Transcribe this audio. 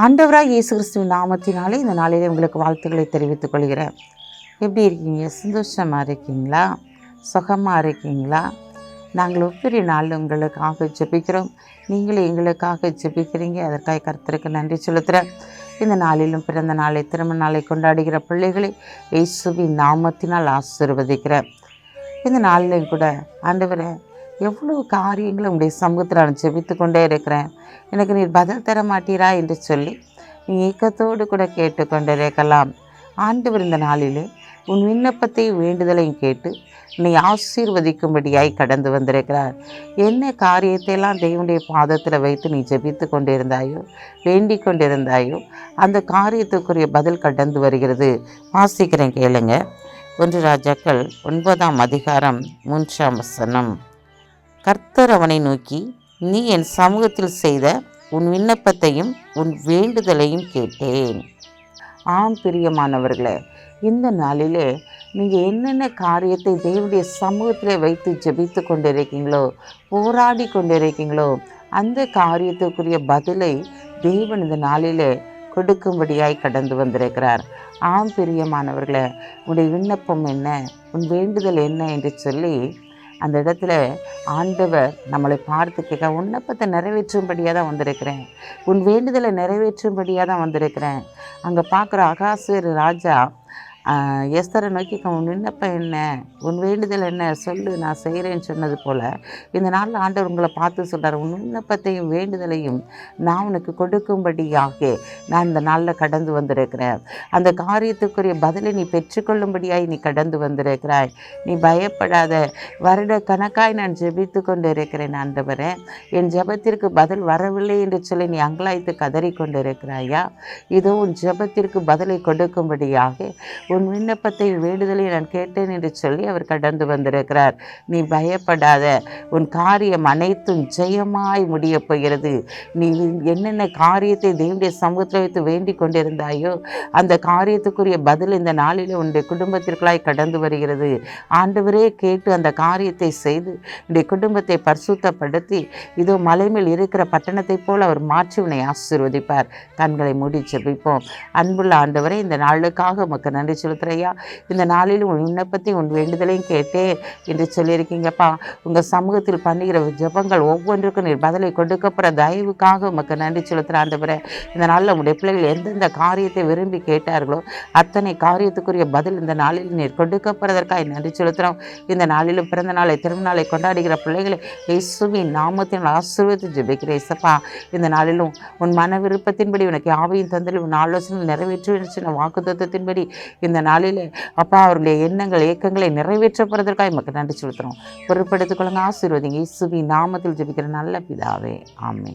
ஆண்டவராக இயேசு கிறிஸ்துவின் நாமத்தினாலே இந்த நாளிலே உங்களுக்கு வாழ்த்துக்களை தெரிவித்துக் கொள்கிறேன். எப்படி இருக்கீங்க? சந்தோஷமாக இருக்கீங்களா? சுகமாக இருக்கீங்களா? நாங்கள் ஒவ்வொரு நாள் உங்களுக்காக ஜெபிக்கிறோம். நீங்களும் எங்களுக்காக ஜெபிக்கிறீங்க. அதற்காக கருத்தருக்கு நன்றி செலுத்துகிறேன். இந்த நாளிலும் பிறந்த நாளை திருமண நாளை கொண்டாடுகிற பிள்ளைகளை இயேசுவின் நாமத்தினால் ஆசீர்வதிக்கிறேன். இந்த நாளிலையும் கூட ஆண்டவரை எவ்வளோ காரியங்களை உடைய சமூகத்தில் நான் ஜெபித்து கொண்டே இருக்கிறேன். எனக்கு நீர் பதில் தர மாட்டீரா என்று சொல்லி நீ ஏக்கத்தோடு கூட கேட்டுக்கொண்டிருக்கலாம். ஆண்டவர் இந்த நாளிலே உன் விண்ணப்பத்தையும் வேண்டுதலையும் கேட்டு நீ ஆசீர்வதிக்கும்படியாய் கடந்து வந்திருக்கிறார். என்ன காரியத்தையெல்லாம் தெய்வனுடைய பாதத்தில் வைத்து நீ ஜெபித்து கொண்டிருந்தாயோ வேண்டிக் கொண்டிருந்தாயோ அந்த காரியத்துக்குரிய பதில் கடந்து வருகிறது. வாசிக்கிறேன் கேளுங்க. ஒன்று ராஜாக்கள் ஒன்பதாம் அதிகாரம் மூன்றாம் வசனம். கர்த்தர் அவனை நோக்கி நீ என் சமூகத்தில் செய்த உன் விண்ணப்பத்தையும் உன் வேண்டுதலையும் கேட்டேன். ஆம் பிரியமானவர்களே இந்த நாளிலே நீங்கள் என்னென்ன காரியத்தை தேவனுடைய சமூகத்தில் வைத்து ஜெபித்து கொண்டிருக்கீங்களோ போராடி கொண்டிருக்கீங்களோ அந்த காரியத்துக்குரிய பதிலை தேவன் இந்த நாளிலே கொடுக்கும்படியாய் கடந்து வந்திருக்கிறார். ஆம் பிரியமானவர்களே உன்னுடைய விண்ணப்பம் என்ன உன் வேண்டுதல் என்ன என்று சொல்லி அந்த இடத்துல ஆண்டவர் நம்மளை பார்த்து கேட்க விண்ணப்பத்தை நிறைவேற்றும்படியாக தான் வந்திருக்கிறேன். உன் வேண்டுதலை நிறைவேற்றும்படியாக தான் வந்திருக்கிறேன். அங்கே பார்க்குற அகாசுவர் ராஜா எஸ்தரை நோக்கி உன் விண்ணப்பம் என்ன? உன் வேண்டுதல் என்ன? சொல்லு நான் செய்கிறேன்னு சொன்னது போல். இந்த நாளில் ஆண்டவர் உங்களை பார்த்து சொல்கிறார் உன் விண்ணப்பத்தையும் வேண்டுதலையும் நான் உனக்கு கொடுக்கும்படியாக நான் இந்த நாளில் கடந்து வந்திருக்கிறேன். அந்த காரியத்துக்குரிய பதிலை நீ பெற்றுக்கொள்ளும்படியாய் நீ கடந்து வந்திருக்கிறாய். நீ பயப்படாத. வருட கணக்காய் நான் ஜெபித்து கொண்டு இருக்கிறேன் ஆண்டவரே. என் ஜெபத்திற்கு பதில் வரவில்லை என்று சொல்லி நீ அங்கலாய்த்து கதறி கொண்டிருக்கிறாயா? இதோ உன் ஜெபத்திற்கு பதிலை கொடுக்கும்படியாக உன் விண்ணப்பத்தை வேண்டுதலை நான் கேட்டேன் என்று சொல்லி அவர் கடந்து வந்திருக்கிறார். நீ பயப்படாத. உன் காரியம் அனைத்தும் ஜெயமாய் முடியப் போகிறது. நீ என்னென்ன காரியத்தை தேவனுடைய சமூகத்தில் வைத்து வேண்டிக் கொண்டிருந்தாயோ அந்த காரியத்துக்குரிய பதில் இந்த நாளில் உன்னுடைய குடும்பத்திற்குள்ளாய் கடந்து வருகிறது. ஆண்டவரே கேட்டு அந்த காரியத்தை செய்து உன்னுடைய குடும்பத்தை பரிசுத்தப்படுத்தி இதோ மலை மேல் இருக்கிற பட்டணத்தைப் போல் அவர் மாற்றி உன்னை ஆசீர்வதிப்பார். கண்களை மூடி செபிப்போம் அன்புள்ள ஆண்டவரே இந்த நாளுக்காக உமக்கு நன்றி செலுத்துறையா இந்த நாளில் உன் விண்ணப்பத்தையும் உன் வேண்டுதலையும் கேட்டேன் என்று சொல்லியிருக்கீங்கப்பா. உங்கள் சமூகத்தில் பண்ணுகிற ஜபங்கள் ஒவ்வொன்றுக்கும் நீர் பதிலை கொடுக்கப்படுற தயவுக்காக உமக்கு நன்றி செலுத்துகிற ஆண்டவரே. இந்த நாளில் உங்களுடைய பிள்ளைகள் எந்தெந்த காரியத்தை விரும்பி கேட்டார்களோ அத்தனை காரியத்துக்குரிய பதில் இந்த நாளில் நீர் கொடுக்கப்படுறதற்காக நன்றி செலுத்துகிறோம் இந்த நாளிலும் பிறந்த நாளை திருநாளை கொண்டாடுகிற பிள்ளைகளை இயேசுவின் நாமத்தின் ஆசீர்வதித்து ஜெபிக்கிறேன் இசப்பா இந்த நாளிலும் உன் மன விருப்பத்தின்படி உனக்கு ஆவையும் தந்தல் உன் ஆலோசனை நிறைவேற்றுவேன் நிறைவேற்று சொன்ன இந்த நாளில் அப்பா அவருடைய எண்ணங்கள் ஏக்கங்களை நிறைவேற்றப்படுறதற்காக நமக்கு நன்றி செலுத்துகிறோம். பொருட்படுத்திக் கொள்ளுங்க. ஆசீர்வதிங்க. இசுவி நாமத்தில் ஜெபிக்கிற நல்ல பிதாவே. ஆமை